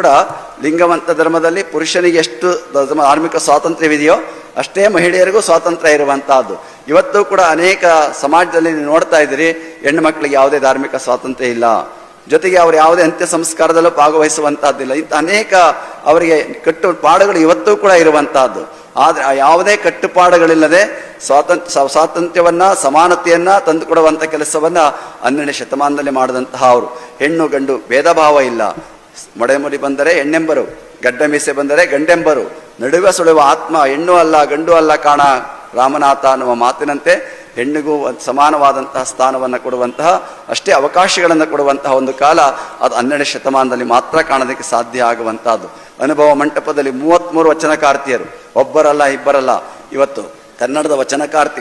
ಕೂಡ ಲಿಂಗವಂತ ಧರ್ಮದಲ್ಲಿ ಪುರುಷನಿಗೆ ಎಷ್ಟು ಧಾರ್ಮಿಕ ಸ್ವಾತಂತ್ರ್ಯವಿದೆಯೋ ಅಷ್ಟೇ ಮಹಿಳೆಯರಿಗೂ ಸ್ವಾತಂತ್ರ್ಯ ಇರುವಂತಹದ್ದು. ಇವತ್ತು ಕೂಡ ಅನೇಕ ಸಮಾಜದಲ್ಲಿ ನೀವು ನೋಡ್ತಾ ಇದ್ದೀರಿ, ಹೆಣ್ಣು ಮಕ್ಕಳಿಗೆ ಯಾವುದೇ ಧಾರ್ಮಿಕ ಸ್ವಾತಂತ್ರ್ಯ ಇಲ್ಲ. ಜೊತೆಗೆ ಅವರು ಯಾವುದೇ ಅಂತ್ಯ ಸಂಸ್ಕಾರದಲ್ಲೂ ಭಾಗವಹಿಸುವಂತಹದ್ದಿಲ್ಲ. ಇಂಥ ಅನೇಕ ಅವರಿಗೆ ಕಟ್ಟುಪಾಡುಗಳು ಇವತ್ತೂ ಕೂಡ ಇರುವಂತಹದ್ದು. ಆದ್ರೆ ಯಾವುದೇ ಕಟ್ಟುಪಾಡುಗಳಿಲ್ಲದೆ ಸ್ವಾತಂತ್ರ್ಯ ಸ್ವ- ಸ್ವಾತಂತ್ರ್ಯವನ್ನ, ಸಮಾನತೆಯನ್ನ ತಂದುಕೊಡುವಂತ ಕೆಲಸವನ್ನ ಹನ್ನೆರಡನೇ ಶತಮಾನದಲ್ಲಿ ಮಾಡಿದಂತಹ ಅವರು. ಹೆಣ್ಣು ಗಂಡು ಭೇದ ಭಾವ ಇಲ್ಲ. ಮೊಡೆಮುಡಿ ಬಂದರೆ ಹೆಣ್ಣೆಂಬರು ಗಡ್ಡ ಮೀಸೆ ಬಂದರೆ ಗಂಡೆಂಬರು, ನಡುವೆ ಸುಳುವ ಆತ್ಮ, ಹೆಣ್ಣು ಅಲ್ಲ, ಗಂಡು ಅಲ್ಲ ಕಾಣ ರಾಮನಾಥ ಅನ್ನುವ ಮಾತಿನಂತೆ ಹೆಣ್ಣಿಗೂ ಸಮಾನವಾದಂತಹ ಸ್ಥಾನವನ್ನು ಕೊಡುವಂತಹ, ಅಷ್ಟೇ ಅವಕಾಶಗಳನ್ನು ಕೊಡುವಂತಹ ಒಂದು ಕಾಲ ಅದು ಹನ್ನೆರಡನೇ ಶತಮಾನದಲ್ಲಿ ಮಾತ್ರ ಕಾಣೋದಕ್ಕೆ ಸಾಧ್ಯ ಆಗುವಂತಹದ್ದು ಅನುಭವ ಮಂಟಪದಲ್ಲಿ ಮೂವತ್ಮೂರು ವಚನಕಾರ್ತಿಯರು, ಒಬ್ಬರಲ್ಲ, ಇಬ್ಬರಲ್ಲ. ಇವತ್ತು ಕನ್ನಡದ ವಚನಕಾರ್ತಿ,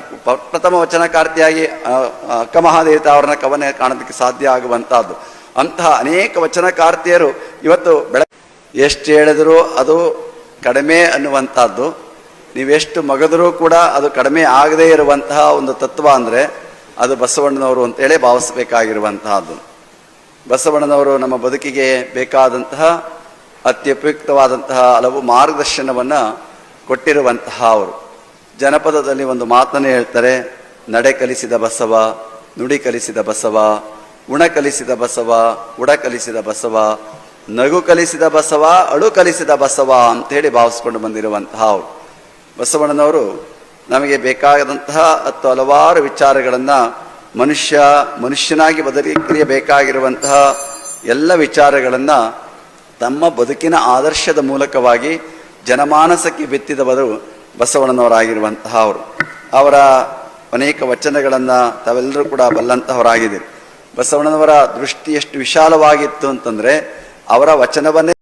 ಪ್ರಥಮ ವಚನಕಾರ್ತಿಯಾಗಿ ಅಕ್ಕಮಹಾದೇವಿತ ಅವರನ್ನ ಕವನ ಕಾಣೋದಕ್ಕೆ ಸಾಧ್ಯ ಆಗುವಂತಹದ್ದು ಅಂತಹ ಅನೇಕ ವಚನಕಾರ್ತಿಯರು ಇವತ್ತು ಬೆಳ ಎಷ್ಟು ಹೇಳಿದರೂ ಅದು ಕಡಿಮೆ ಅನ್ನುವಂಥದ್ದು. ನೀವೆಷ್ಟು ಮಗದರೂ ಕೂಡ ಅದು ಕಡಿಮೆ ಆಗದೇ ಇರುವಂತಹ ಒಂದು ತತ್ವ ಅಂದರೆ ಅದು ಬಸವಣ್ಣನವರು ಅಂತೇಳಿ ಭಾವಿಸಬೇಕಾಗಿರುವಂತಹದ್ದು. ಬಸವಣ್ಣನವರು ನಮ್ಮ ಬದುಕಿಗೆ ಬೇಕಾದಂತಹ ಅತ್ಯುಪಯುಕ್ತವಾದಂತಹ ಹಲವು ಮಾರ್ಗದರ್ಶನವನ್ನು ಕೊಟ್ಟಿರುವಂತಹ ಅವರು. ಜನಪದದಲ್ಲಿ ಒಂದು ಮಾತನ್ನು ಹೇಳ್ತಾರೆ, ನಡೆ ಕಲಿಸಿದ ಬಸವ, ನುಡಿ ಕಲಿಸಿದ ಬಸವ ಉಣ ಕಲಿಸಿದ ಬಸವ, ಉಡ ಕಲಿಸಿದ ಬಸವ, ನಗು ಕಲಿಸಿದ ಬಸವ, ಅಳು ಕಲಿಸಿದ ಬಸವ ಅಂತೇಳಿ ಭಾವಿಸ್ಕೊಂಡು ಬಂದಿರುವಂತಹ ಬಸವಣ್ಣನವರು ನಮಗೆ ಬೇಕಾದಂತಹ ಹತ್ತು ಹಲವಾರು ವಿಚಾರಗಳನ್ನು ಮನುಷ್ಯ, ಮನುಷ್ಯನಾಗಿ ಬದುಕಲಿಕ್ಕೆ ಬೇಕಾಗಿರುವಂತಹ ಎಲ್ಲ ವಿಚಾರಗಳನ್ನು ತಮ್ಮ ಬದುಕಿನ ಆದರ್ಶದ ಮೂಲಕವಾಗಿ ಜನಮಾನಸಕ್ಕೆ ಬಿತ್ತಿದವರು ಬಸವಣ್ಣನವರಾಗಿರುವಂತಹ ಅವರು. ಅವರ ಅನೇಕ ವಚನಗಳನ್ನು ತಾವೆಲ್ಲರೂ ಕೂಡ ಬಲ್ಲಂತಹವರಾಗಿದ್ದೀರಿ. ಬಸವಣ್ಣನವರ ದೃಷ್ಟಿ ಎಷ್ಟು ವಿಶಾಲವಾಗಿತ್ತು ಅಂತಂದರೆ ಅವರ ವಚನವನ್ನೇ